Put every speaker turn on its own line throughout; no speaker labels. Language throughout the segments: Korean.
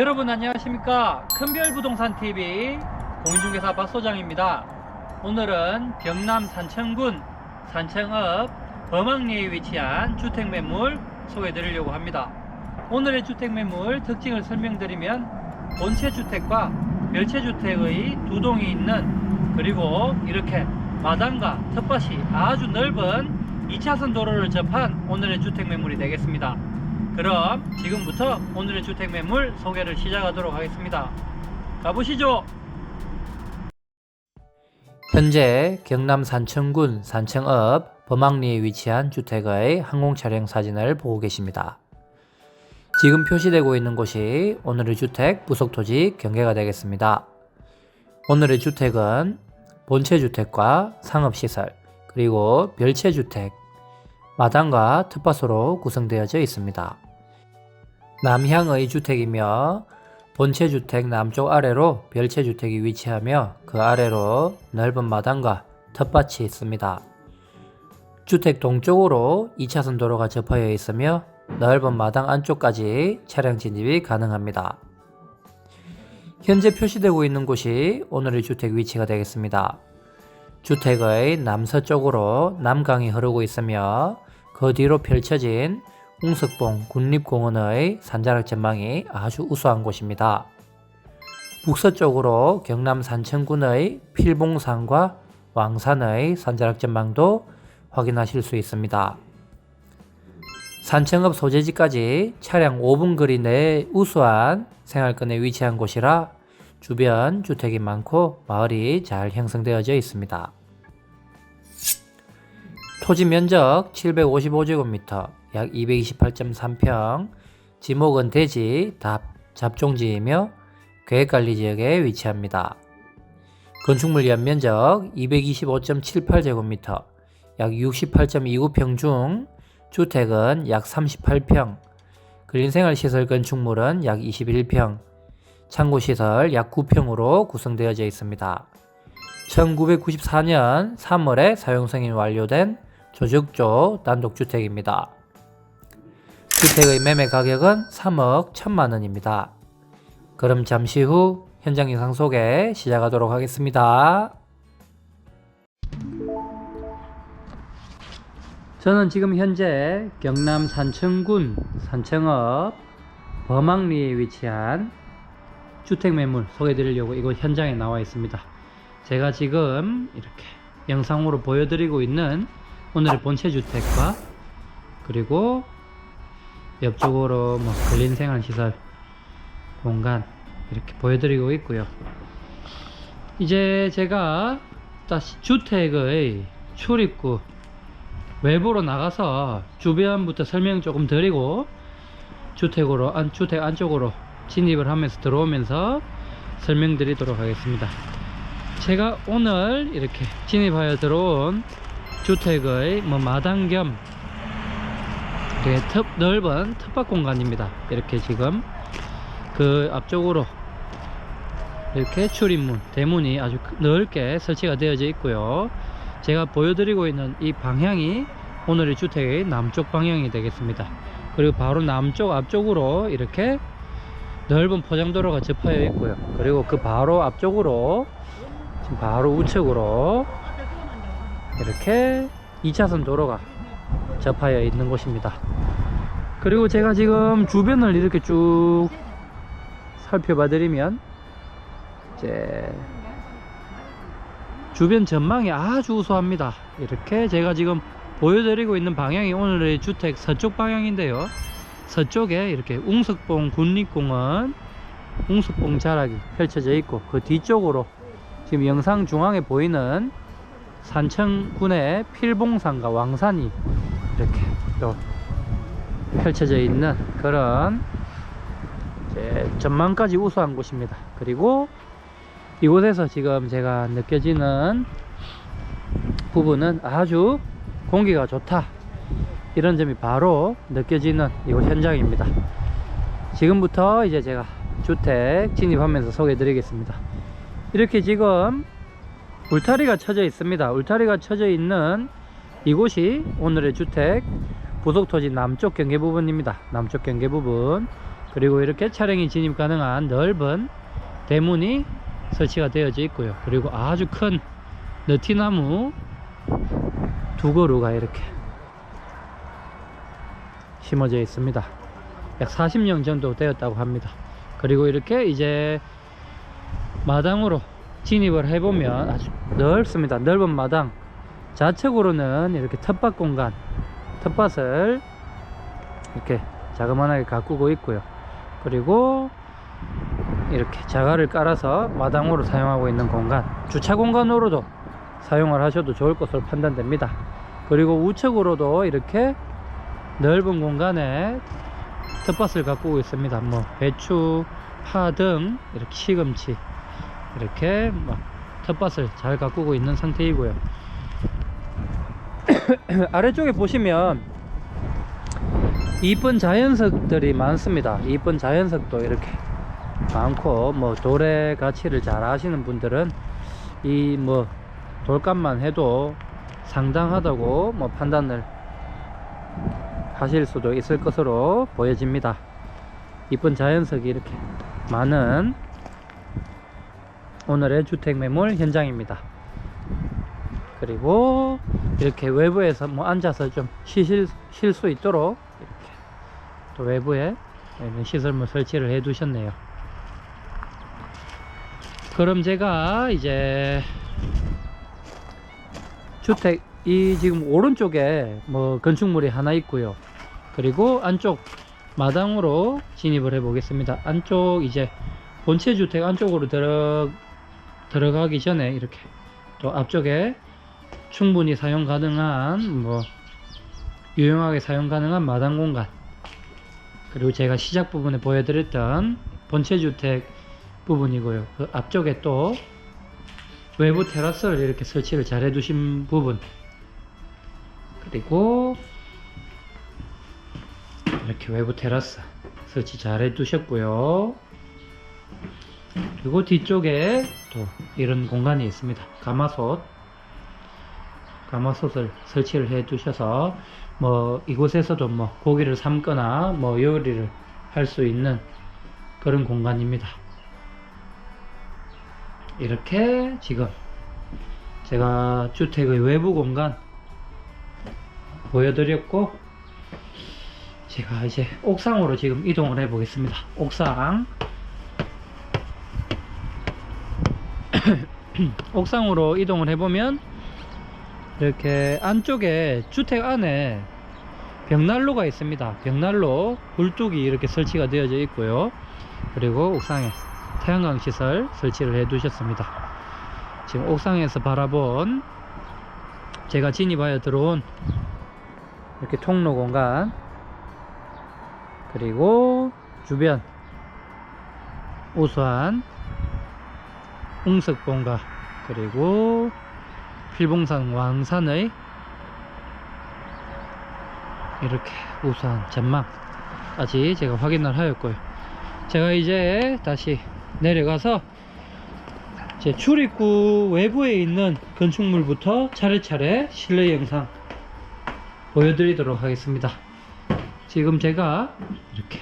여러분 안녕하십니까? 큰별부동산TV 공인중개사 박소장입니다. 오늘은 경남 산청군 산청읍 범항리에 위치한 주택매물 소개해 드리려고 합니다. 오늘의 주택매물 특징을 설명드리면 본체주택과 멸체주택의 두 동이 있는 그리고 이렇게 마당과 텃밭이 아주 넓은 2차선 도로를 접한 오늘의 주택매물이 되겠습니다 그럼 지금부터 오늘의 주택 매물 소개를 시작하도록 하겠습니다. 가보시죠. 현재 경남 산청군 산청읍 범항리에 위치한 주택의 항공 촬영 사진을 보고 계십니다. 지금 표시되고 있는 곳이 오늘의 주택 부속 토지 경계가 되겠습니다. 오늘의 주택은 본체 주택과 상업 시설 그리고 별채 주택 마당과 텃밭으로 구성되어져 있습니다. 남향의 주택이며 본체 주택 남쪽 아래로 별채 주택이 위치하며 그 아래로 넓은 마당과 텃밭이 있습니다. 주택 동쪽으로 2차선 도로가 접하여 있으며 넓은 마당 안쪽까지 차량 진입이 가능합니다. 현재 표시되고 있는 곳이 오늘의 주택 위치가 되겠습니다. 주택의 남서쪽으로 남강이 흐르고 있으며 그 뒤로 펼쳐진 웅석봉 국립공원의 산자락 전망이 아주 우수한 곳입니다. 북서쪽으로 경남 산청군의 필봉산과 왕산의 산자락 전망도 확인하실 수 있습니다. 산청읍 소재지까지 차량 5분 거리 내에 우수한 생활권에 위치한 곳이라 주변 주택이 많고 마을이 잘 형성되어져 있습니다. 토지 면적 755제곱미터, 약 228.3평, 지목은 대지, 답, 잡종지이며 계획관리 지역에 위치합니다. 건축물 연면적 225.78제곱미터, 약 68.29평 중 주택은 약 38평, 근린생활시설 건축물은 약 21평, 창고시설 약 9평으로 구성되어져 있습니다. 1994년 3월에 사용승인 완료된 조적조 단독주택입니다. 주택의 매매 가격은 3억 1천만 원입니다. 그럼 잠시 후 현장 영상 소개 시작하도록 하겠습니다. 저는 지금 현재 경남 산청군 산청읍 범항리에 위치한 주택 매물 소개해 드리려고 이곳 현장에 나와 있습니다. 제가 지금 이렇게 영상으로 보여드리고 있는 오늘의 본체 주택과 그리고 옆쪽으로 뭐 근린생활시설 공간 이렇게 보여드리고 있고요. 이제 제가 다시 주택의 출입구 외부로 나가서 주변부터 설명 조금 드리고 주택으로 안 주택 안쪽으로 진입을 하면서 들어오면서 설명드리도록 하겠습니다. 제가 오늘 이렇게 진입하여 들어온 주택의 뭐 마당 겸 이렇게 텃, 넓은 텃밭 공간입니다. 이렇게 지금 그 앞쪽으로 이렇게 출입문, 대문이 아주 넓게 설치가 되어져 있고요. 제가 보여드리고 있는 이 방향이 오늘의 주택의 남쪽 방향이 되겠습니다. 그리고 바로 남쪽 앞쪽으로 이렇게 넓은 포장도로가 접하여 있고요. 그리고 그 바로 앞쪽으로 지금 바로 우측으로 이렇게 2차선 도로가 접하여 있는 곳입니다. 그리고 제가 지금 주변을 이렇게 쭉 살펴봐 드리면 이제 주변 전망이 아주 우수합니다. 이렇게 제가 지금 보여드리고 있는 방향이 오늘의 주택 서쪽 방향인데요. 서쪽에 이렇게 웅석봉 국립공원 웅석봉 자락이 펼쳐져 있고 그 뒤쪽으로 지금 영상 중앙에 보이는 산청군의 필봉산과 왕산이 이렇게 또 펼쳐져 있는 그런 전망까지 우수한 곳입니다. 그리고 이곳에서 지금 제가 느껴지는 부분은 아주 공기가 좋다. 이런 점이 바로 느껴지는 이곳 현장입니다. 지금부터 이제 제가 주택 진입하면서 소개해 드리겠습니다. 이렇게 지금 울타리가 쳐져 있습니다. 울타리가 쳐져 있는 이곳이 오늘의 주택 부속 토지 남쪽 경계 부분입니다. 남쪽 경계 부분 그리고 이렇게 차량이 진입 가능한 넓은 대문이 설치가 되어져 있고요. 그리고 아주 큰 느티나무 두 그루가 이렇게 심어져 있습니다. 약 40년 정도 되었다고 합니다. 그리고 이렇게 이제 마당으로 진입을 해보면 아주 넓습니다. 넓은 마당. 좌측으로는 이렇게 텃밭 공간, 텃밭을 이렇게 자그만하게 가꾸고 있고요. 그리고 이렇게 자갈을 깔아서 마당으로 사용하고 있는 공간, 주차 공간으로도 사용을 하셔도 좋을 것으로 판단됩니다. 그리고 우측으로도 이렇게 넓은 공간에 텃밭을 가꾸고 있습니다. 뭐 배추, 파 등 이렇게 시금치 이렇게 막 텃밭을 잘 가꾸고 있는 상태이고요. 아래쪽에 보시면 이쁜 자연석들이 많습니다. 이쁜 자연석도 이렇게 많고 뭐 돌의 가치를 잘 아시는 분들은 이 뭐 돌값만 해도 상당하다고 뭐 판단을 하실 수도 있을 것으로 보여집니다. 이쁜 자연석이 이렇게 많은 오늘의 주택 매물 현장입니다. 그리고 이렇게 외부에서 뭐 앉아서 좀 쉬실 쉴 수 있도록 이렇게 또 외부에 이런 시설물 설치를 해 두셨네요. 그럼 제가 이제 주택 이 지금 오른쪽에 뭐 건축물이 하나 있고요. 그리고 안쪽 마당으로 진입을 해 보겠습니다. 안쪽 이제 본체 주택 안쪽으로 들어 들어가기 전에 이렇게 또 앞쪽에 충분히 사용 가능한 뭐 유용하게 사용 가능한 마당 공간 그리고 제가 시작 부분에 보여드렸던 본체 주택 부분이고요. 그 앞쪽에 또 외부 테라스를 이렇게 설치를 잘 해두신 부분 그리고 이렇게 외부 테라스 설치 잘 해두셨고요. 그리고 뒤쪽에 또 이런 공간이 있습니다. 가마솥 가마솥을 설치를 해 두셔서 뭐 이곳에서도 뭐 고기를 삶거나 뭐 요리를 할 수 있는 그런 공간입니다. 이렇게 지금 제가 주택의 외부 공간 보여드렸고 제가 이제 옥상으로 지금 이동을 해 보겠습니다. 옥상 옥상으로 이동을 해보면 이렇게 안쪽에 주택 안에 벽난로가 있습니다. 벽난로 굴뚝이 이렇게 설치가 되어져 있고요. 그리고 옥상에 태양광 시설 설치를 해 두셨습니다. 지금 옥상에서 바라본 제가 진입하여 들어온 이렇게 통로 공간 그리고 주변 우수한 웅석봉가 그리고 필봉산 왕산의 이렇게 우수한 전망까지 제가 확인을 하였고요. 제가 이제 다시 내려가서 제 출입구 외부에 있는 건축물부터 차례차례 실내 영상 보여드리도록 하겠습니다. 지금 제가 이렇게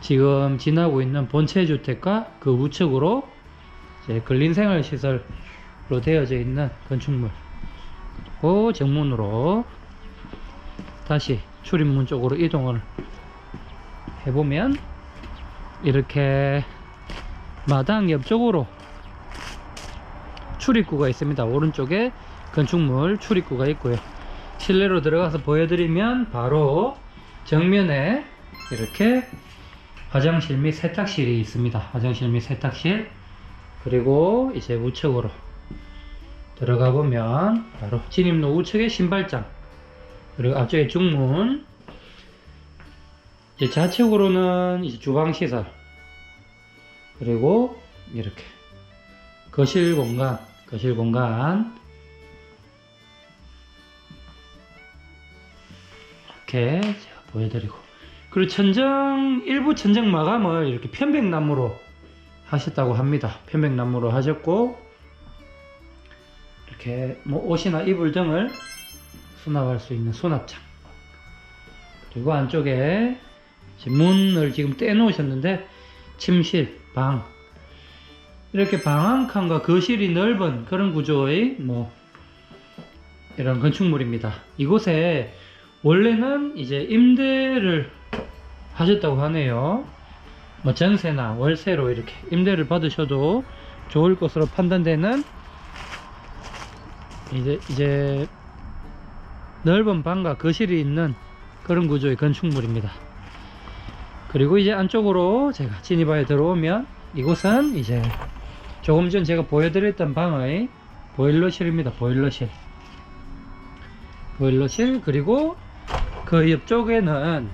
지금 지나고 있는 본체 주택과 그 우측으로 이제 근린생활 시설 로 되어져 있는 건축물 그리고 정문으로 다시 출입문 쪽으로 이동을 해보면 이렇게 마당 옆쪽으로 출입구가 있습니다. 오른쪽에 건축물 출입구가 있고요. 실내로 들어가서 보여드리면 바로 정면에 이렇게 화장실 및 세탁실이 있습니다. 화장실 및 세탁실 그리고 이제 우측으로 들어가 보면 바로. 진입로 우측에 신발장 그리고 앞쪽에 중문. 이제 좌측으로는 이제 주방 시설 그리고 이렇게 거실 공간 거실 공간. 이렇게 제가 보여드리고. 그리고 천정 일부 천정 마감을 이렇게 편백나무로 하셨다고 합니다. 편백나무로 하셨고 이렇게 뭐 옷이나 이불 등을 수납할 수 있는 수납장 그리고 안쪽에 문을 지금 떼 놓으셨는데 침실, 방 이렇게 방 한 칸과 거실이 넓은 그런 구조의 뭐 이런 건축물입니다. 이곳에 원래는 이제 임대를 하셨다고 하네요. 뭐 전세나 월세로 이렇게 임대를 받으셔도 좋을 것으로 판단되는 이제 이제 넓은 방과 거실이 있는 그런 구조의 건축물입니다. 그리고 이제 안쪽으로 제가 진입하여 들어오면 이곳은 이제 조금 전 제가 보여드렸던 방의 보일러실입니다. 보일러실. 보일러실 그리고 그 옆쪽에는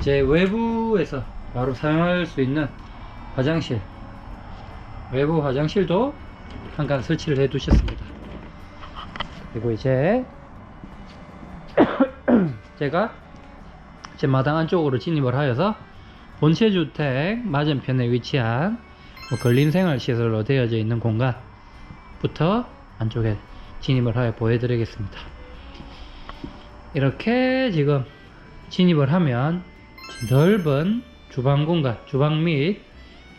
제 외부에서 바로 사용할 수 있는 화장실 외부 화장실도 한칸 설치를 해 두셨습니다 그리고 이제 제가 제 마당 안쪽으로 진입을 하여서 본체 주택 맞은편에 위치한 뭐 근린생활 시설로 되어져 있는 공간부터 안쪽에 진입을 하여 보여드리겠습니다. 이렇게 지금 진입을 하면 넓은 주방 공간, 주방 및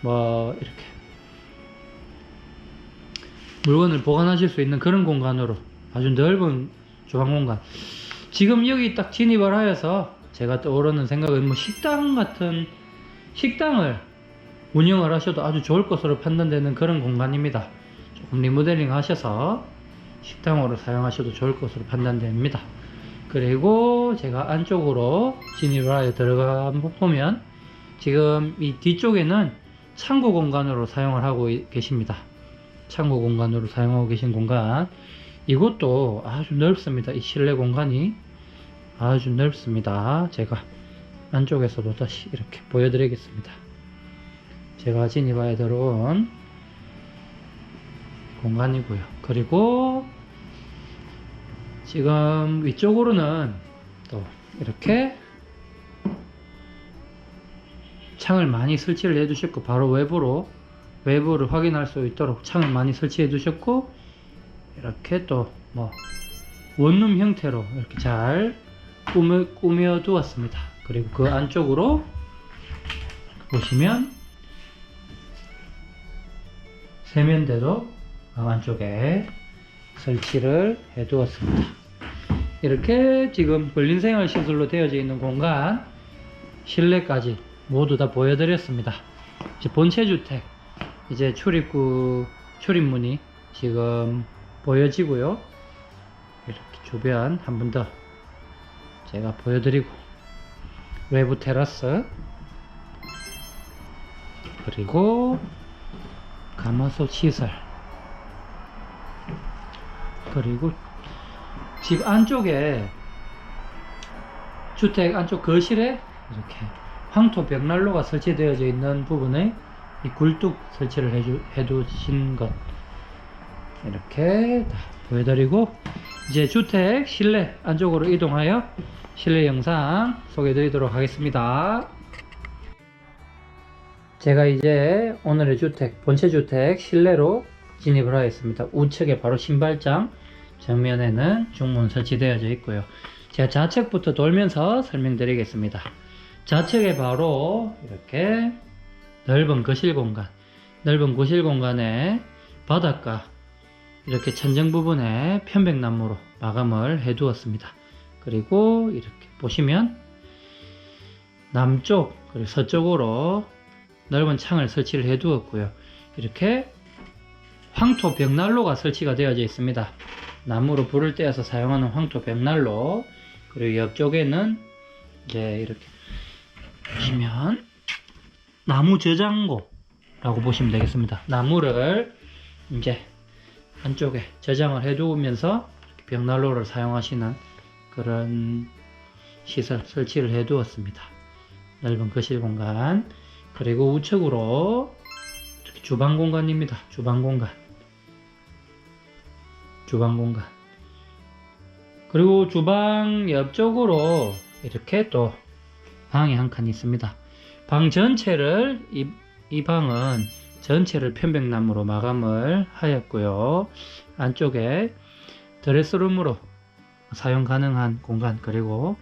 뭐 이렇게 물건을 보관하실 수 있는 그런 공간으로 아주 넓은 주방 공간. 지금 여기 딱 진입을 하여서 제가 떠오르는 생각은 뭐 식당 같은 식당을 운영을 하셔도 아주 좋을 것으로 판단되는 그런 공간입니다. 조금 리모델링 하셔서 식당으로 사용하셔도 좋을 것으로 판단됩니다. 그리고 제가 안쪽으로 진입을 하여 들어가 보면 지금 이 뒤쪽에는 창고 공간으로 사용을 하고 이- 계십니다. 창고 공간으로 사용하고 계신 공간. 이곳도 아주 넓습니다. 이 실내 공간이 아주 넓습니다. 제가 안쪽에서도 다시 이렇게 보여드리겠습니다. 제가 진입하여 들어온 공간이고요. 그리고 지금 위쪽으로는 또 이렇게 창을 많이 설치를 해 두셨고 바로 외부로 외부를 확인할 수 있도록 창을 많이 설치해 두셨고 이렇게 또 뭐 원룸 형태로 이렇게 잘 꾸며, 꾸며 두었습니다. 그리고 그 안쪽으로 보시면 세면대도 안쪽에 설치를 해 두었습니다. 이렇게 지금 근린생활 시설로 되어져 있는 공간 실내까지 모두 다 보여드렸습니다. 이제 본체 주택 이제 출입구 출입문이 지금 보여지고요. 이렇게 주변 한 번 더 제가 보여드리고 외부 테라스 그리고 가마솥 시설 그리고 집 안쪽에 주택 안쪽 거실에 이렇게 황토 벽난로가 설치되어져 있는 부분에 이 굴뚝 설치를 해주, 해두신 것 이렇게 다 보여드리고 이제 주택 실내 안쪽으로 이동하여 실내 영상 소개해 드리도록 하겠습니다. 제가 이제 오늘의 주택 본체 주택 실내로 진입을 하였습니다. 우측에 바로 신발장 정면에는 중문 설치되어져 있고요. 제가 좌측부터 돌면서 설명드리겠습니다. 좌측에 바로 이렇게 넓은 거실 공간, 넓은 거실 공간에 바닥과 이렇게 천정 부분에 편백나무로 마감을 해 두었습니다. 그리고 이렇게 보시면 남쪽 그리고 서쪽으로 넓은 창을 설치를 해 두었고요. 이렇게 황토 벽난로가 설치가 되어져 있습니다. 나무로 불을 떼어서 사용하는 황토 벽난로 그리고 옆쪽에는 이제 이렇게 보시면 나무 저장고라고 보시면 되겠습니다. 나무를 이제 안쪽에 저장을 해두면서 벽난로를 사용하시는 그런 시설 설치를 해두었습니다. 넓은 거실 공간 그리고 우측으로 주방 공간입니다. 주방 공간 주방 공간 그리고 주방 옆쪽으로 이렇게 또 방이 한 칸 있습니다. 방 전체를 이, 이 방은 전체를 편백나무로 마감을 하였고요. 안쪽에 드레스룸으로 사용 가능한 공간 그리고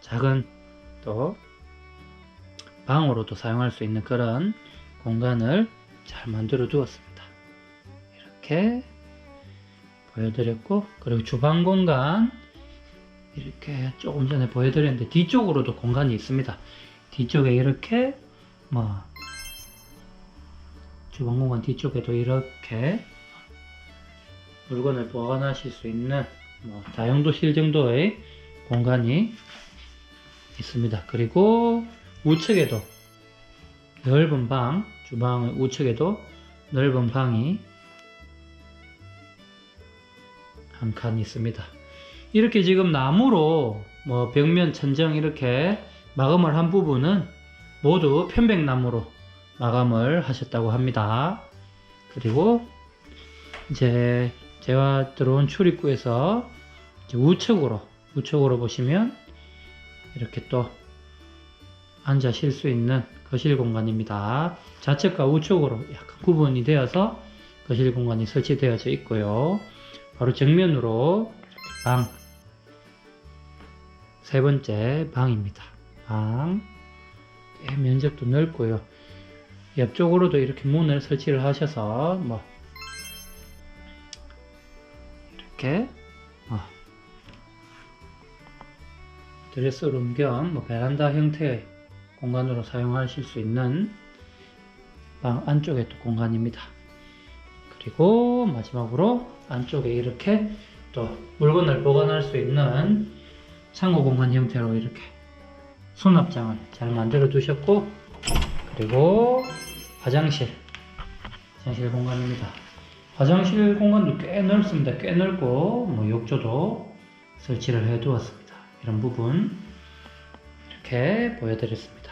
작은 또 방으로도 사용할 수 있는 그런 공간을 잘 만들어 두었습니다. 이렇게 보여드렸고 그리고 주방 공간 이렇게 조금 전에 보여드렸는데 뒤쪽으로도 공간이 있습니다. 뒤쪽에 이렇게 뭐 주방 공간 뒤쪽에도 이렇게 물건을 보관하실 수 있는 뭐 다용도실 정도의 공간이 있습니다. 그리고 우측에도 넓은 방, 주방 우측에도 넓은 방이 한 칸 있습니다. 이렇게 지금 나무로 뭐 벽면 천정 이렇게 마감을 한 부분은 모두 편백나무로 마감을 하셨다고 합니다. 그리고 이제 제가 들어온 출입구에서 우측으로 우측으로 보시면 이렇게 또 앉아 쉴 수 있는 거실 공간입니다. 좌측과 우측으로 약간 구분이 되어서 거실 공간이 설치되어져 있고요. 바로 정면으로 방, 세 번째 방입니다. 방, 꽤 면적도 넓고요. 옆쪽으로도 이렇게 문을 설치를 하셔서 뭐 이렇게 어, 드레스룸 겸 뭐 베란다 형태의 공간으로 사용하실 수 있는 방 안쪽에 또 공간입니다. 그리고 마지막으로 안쪽에 이렇게 또 물건을 보관할 수 있는 창고 공간 형태로 이렇게 수납장을 잘 만들어 두셨고 그리고 화장실 화장실 공간입니다. 화장실 공간도 꽤 넓습니다. 꽤 넓고 뭐 욕조도 설치를 해 두었습니다. 이런 부분 이렇게 보여드렸습니다.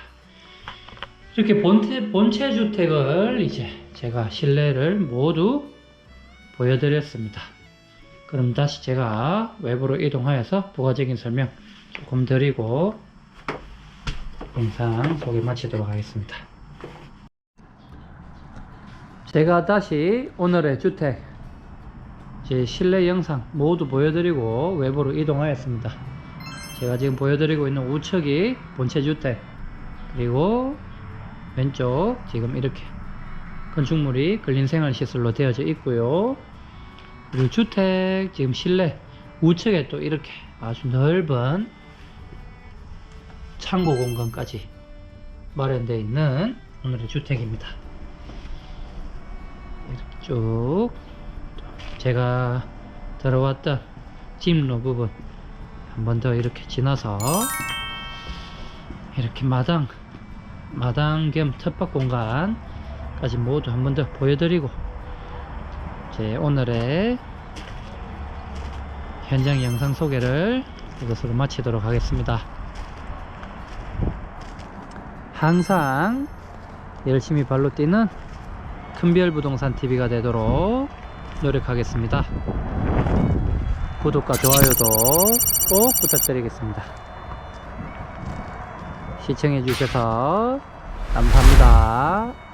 이렇게 본체, 본체 주택을 이제 제가 실내를 모두 보여드렸습니다. 그럼 다시 제가 외부로 이동하여서 부가적인 설명 조금 드리고 영상 소개 마치도록 하겠습니다. 제가 다시 오늘의 주택 제 실내 영상 모두 보여드리고 외부로 이동하였습니다. 제가 지금 보여드리고 있는 우측이 본체 주택 그리고 왼쪽 지금 이렇게 건축물이 근린생활시설로 되어져 있고요. 그리고 주택 지금 실내 우측에 또 이렇게 아주 넓은 창고 공간까지 마련되어 있는 오늘의 주택입니다. 쭉 제가 들어왔던 집로 부분 한 번 더 이렇게 지나서 이렇게 마당 마당 겸 텃밭 공간까지 모두 한 번 더 보여드리고 제 오늘의 현장 영상 소개를 이것으로 마치도록 하겠습니다. 항상 열심히 발로 뛰는 큰별 부동산 TV가 되도록 노력하겠습니다. 구독과 좋아요도 꼭 부탁드리겠습니다. 시청해 주셔서 감사합니다.